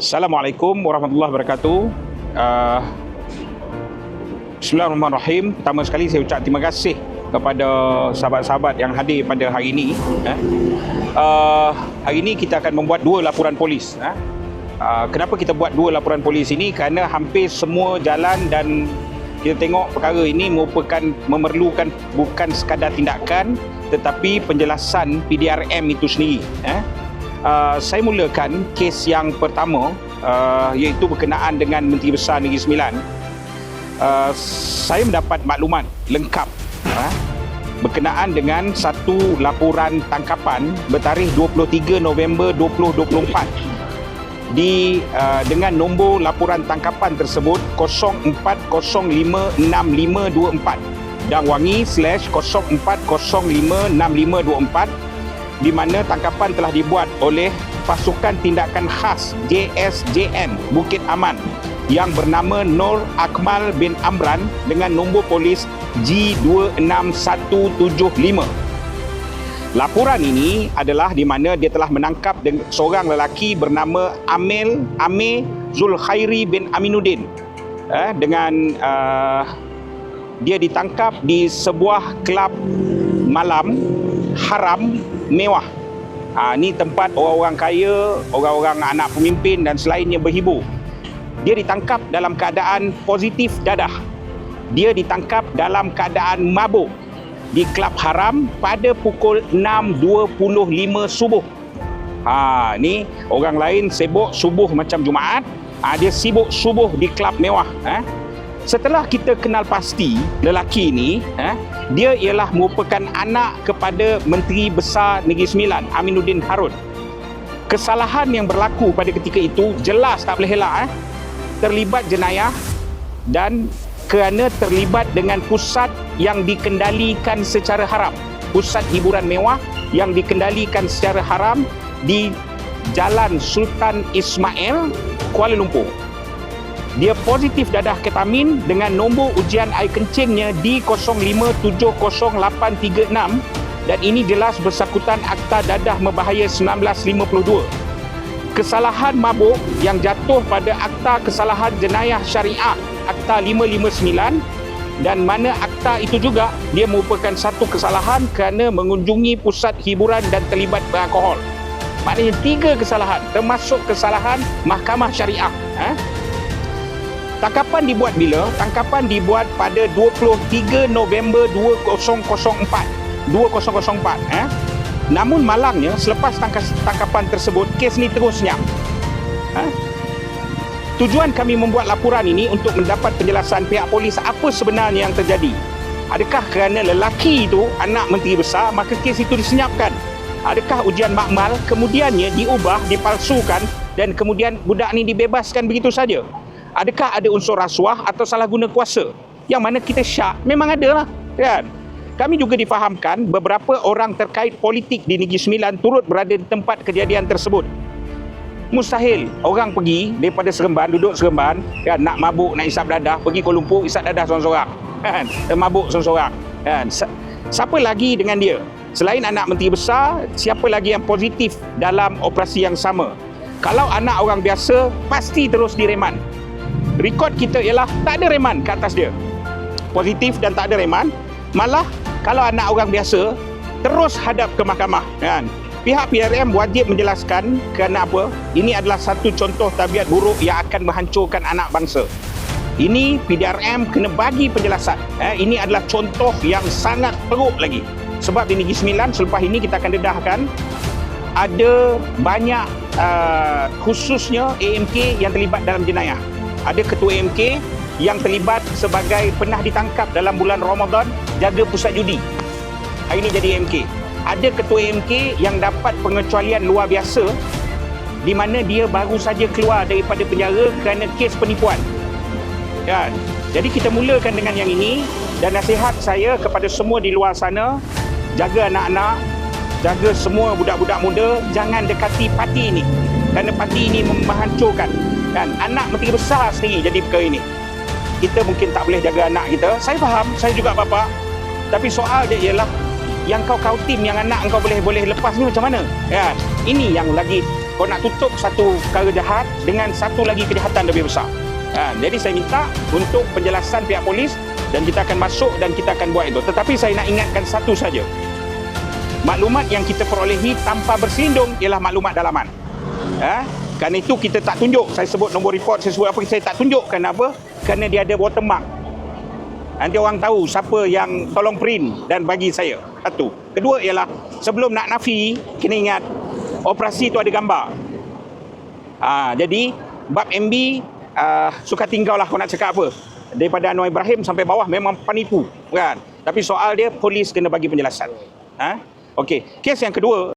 Assalamualaikum warahmatullahi wabarakatuh. Uh, Bismillahirrahmanirrahim. Pertama sekali saya ucap terima kasih kepada sahabat-sahabat yang hadir pada hari ini. Uh, hari ini kita akan membuat dua laporan polis. Uh, kenapa kita buat dua laporan polis ini? Kerana hampir semua jalan dan kita tengok perkara ini merupakan memerlukan bukan sekadar tindakan tetapi penjelasan PDRM itu sendiri. Eh. Uh, saya mulakan kes yang pertama uh, iaitu berkenaan dengan Menteri Besar Negeri Sembilan. Uh, saya mendapat maklumat lengkap uh, berkenaan dengan satu laporan tangkapan bertarikh 23 November 2024 di uh, dengan nombor laporan tangkapan tersebut 04056524 dan wangi slash 04056524 di mana tangkapan telah dibuat oleh pasukan tindakan khas JSJN Bukit Aman yang bernama Nur Akmal bin Amran dengan nombor polis G26175. Laporan ini adalah di mana dia telah menangkap seorang lelaki bernama Amel Ame Zulkhairi bin Aminuddin eh, dengan uh, dia ditangkap di sebuah kelab malam haram mewah. Ha, ini tempat orang-orang kaya, orang-orang anak pemimpin dan selainnya berhibur dia ditangkap dalam keadaan positif dadah. Dia ditangkap dalam keadaan mabuk di kelab haram pada pukul 6.25 subuh. Ha, ni orang lain sibuk subuh macam Jumaat, ha, dia sibuk subuh di kelab mewah. Ha? Setelah kita kenal pasti lelaki ini, ha, dia ialah merupakan anak kepada Menteri Besar Negeri Sembilan, Aminuddin Harun. Kesalahan yang berlaku pada ketika itu jelas tak boleh elak. Eh? terlibat jenayah dan kerana terlibat dengan pusat yang dikendalikan secara haram. Pusat hiburan mewah yang dikendalikan secara haram di Jalan Sultan Ismail, Kuala Lumpur. Dia positif dadah ketamin dengan nombor ujian air kencingnya di 05700836 dan ini jelas bersangkutan Akta Dadah Membahaya 1952 kesalahan mabuk yang jatuh pada Akta Kesalahan Jenayah Syariah Akta 559 dan mana akta itu juga dia merupakan satu kesalahan kerana mengunjungi pusat hiburan dan terlibat beralkohol. Maknanya tiga kesalahan termasuk kesalahan mahkamah syariah. Ha? Tangkapan dibuat bila? Tangkapan dibuat pada 23 November 2004. 2004. Ha? Namun malangnya selepas tangkapan tersebut kes ni terus senyap. Ha? Tujuan kami membuat laporan ini untuk mendapat penjelasan pihak polis apa sebenarnya yang terjadi. Adakah kerana lelaki itu anak menteri besar maka kes itu disenyapkan? Adakah ujian makmal kemudiannya diubah, dipalsukan dan kemudian budak ni dibebaskan begitu saja? Adakah ada unsur rasuah atau salah guna kuasa? Yang mana kita syak memang ada lah. Kan? kami juga difahamkan beberapa orang terkait politik di Negeri Sembilan turut berada di tempat kejadian tersebut. Mustahil orang pergi daripada Seremban, duduk Seremban, kan, nak mabuk, nak isap dadah, pergi Kuala Lumpur, isap dadah seorang-seorang. Kan, termabuk seorang-seorang. Kan. Siapa lagi dengan dia? Selain anak menteri besar, siapa lagi yang positif dalam operasi yang sama? Kalau anak orang biasa, pasti terus direman. Rekod kita ialah tak ada reman ke atas dia. Positif dan tak ada reman. Malah kalau anak orang biasa terus hadap ke mahkamah kan? Pihak PRM wajib menjelaskan kerana apa. Ini adalah satu contoh tabiat buruk yang akan menghancurkan anak bangsa. Ini PDRM kena bagi penjelasan eh, ini adalah contoh yang sangat teruk lagi. Sebab di Negeri Sembilan selepas ini kita akan dedahkan ada banyak uh, khususnya AMK yang terlibat dalam jenayah ada ketua AMK yang terlibat sebagai pernah ditangkap dalam bulan Ramadan jaga pusat judi. Hari ini jadi MK. Ada ketua MK yang dapat pengecualian luar biasa di mana dia baru saja keluar daripada penjara kerana kes penipuan. Kan? Jadi kita mulakan dengan yang ini dan nasihat saya kepada semua di luar sana jaga anak-anak, jaga semua budak-budak muda jangan dekati parti ini. Kerana parti ini menghancurkan kan anak menteri besar sendiri jadi perkara ini kita mungkin tak boleh jaga anak kita. Saya faham, saya juga bapa. Tapi soal dia ialah yang kau kau tim yang anak kau boleh boleh lepas ni macam mana? Ya, ini yang lagi kau nak tutup satu perkara jahat dengan satu lagi kejahatan lebih besar. Ha, jadi saya minta untuk penjelasan pihak polis dan kita akan masuk dan kita akan buat itu. Tetapi saya nak ingatkan satu saja. Maklumat yang kita perolehi tanpa bersindung ialah maklumat dalaman. Ha? Kerana itu kita tak tunjuk. Saya sebut nombor report, saya sebut apa, saya tak tunjuk. Kenapa? Kerana dia ada watermark. Nanti orang tahu siapa yang tolong print dan bagi saya. Satu. Kedua ialah sebelum nak nafi, kena ingat operasi itu ada gambar. Ha, jadi bab MB uh, suka tinggal lah kau nak cakap apa. Daripada Anwar Ibrahim sampai bawah memang penipu kan. Tapi soal dia polis kena bagi penjelasan. Ha? Okey, kes yang kedua